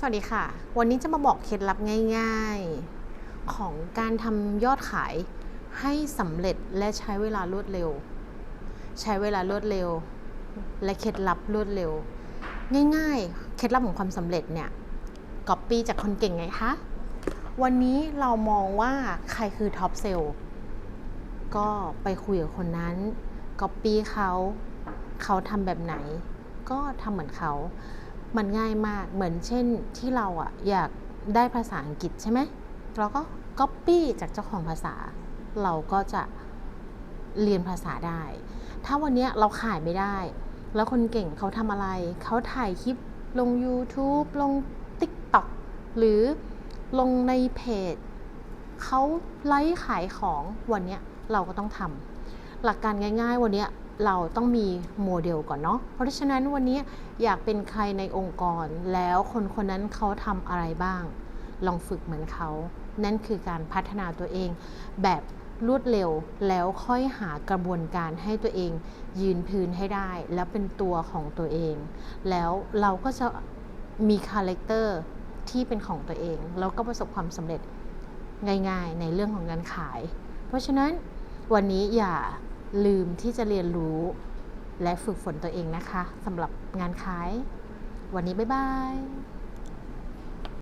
สวัสดีค่ะ วันนี้จะมาบอกเคล็ดลับง่ายๆ ของการทำยอดขายให้สำเร็จและใช้เวลารวดเร็ว ใช้เวลารวดเร็ว และเคล็ดลับรวดเร็ว ง่ายๆ เคล็ดลับของความสำเร็จเนี่ยก๊อปปี้จากคนเก่งไงคะ วันนี้เรามองว่าใครคือท็อปเซลล์ก็ไปคุยกับคนนั้นก๊อปปี้เขา เขาทำแบบไหน ก็ทำเหมือนเขา มันง่ายมากเหมือนเช่นที่เราอะอยากได้ภาษาอังกฤษใช่ไหมเราก็ก๊อปปี้จากเจ้าของภาษา เราก็จะเรียนภาษาได้ ถ้าวันนี้เราขายไม่ได้ แล้วคนเก่งเขาทำอะไร เขาถ่ายคลิปลง YouTube ลง TikTok หรือลงในเพจ เขาไลฟ์ขายของวันนี้เราก็ต้องทำหลักการง่าย ๆ วันนี้ เราต้องมีโมเดลก่อนเนาะ เพราะฉะนั้นวันนี้อยากเป็นใครในองค์กร แล้วคนคนนั้นเขาทำอะไรบ้าง ลองฝึกเหมือนเขา นั่นคือการพัฒนาตัวเอง แบบรวดเร็วแล้วค่อยหากระบวนการให้ตัวเอง ยืนพื้นให้ได้ แล้วเป็นตัวของตัวเอง แล้วเราก็จะมีคาแรคเตอร์ที่เป็นของตัวเอง แล้วก็ประสบความสำเร็จง่ายๆ ในเรื่องของการขาย เพราะฉะนั้นวันนี้อย่า ลืมที่จะเรียนรู้และฝึกฝนตัวเองนะคะสำหรับงานขาย วันนี้บ๊ายบาย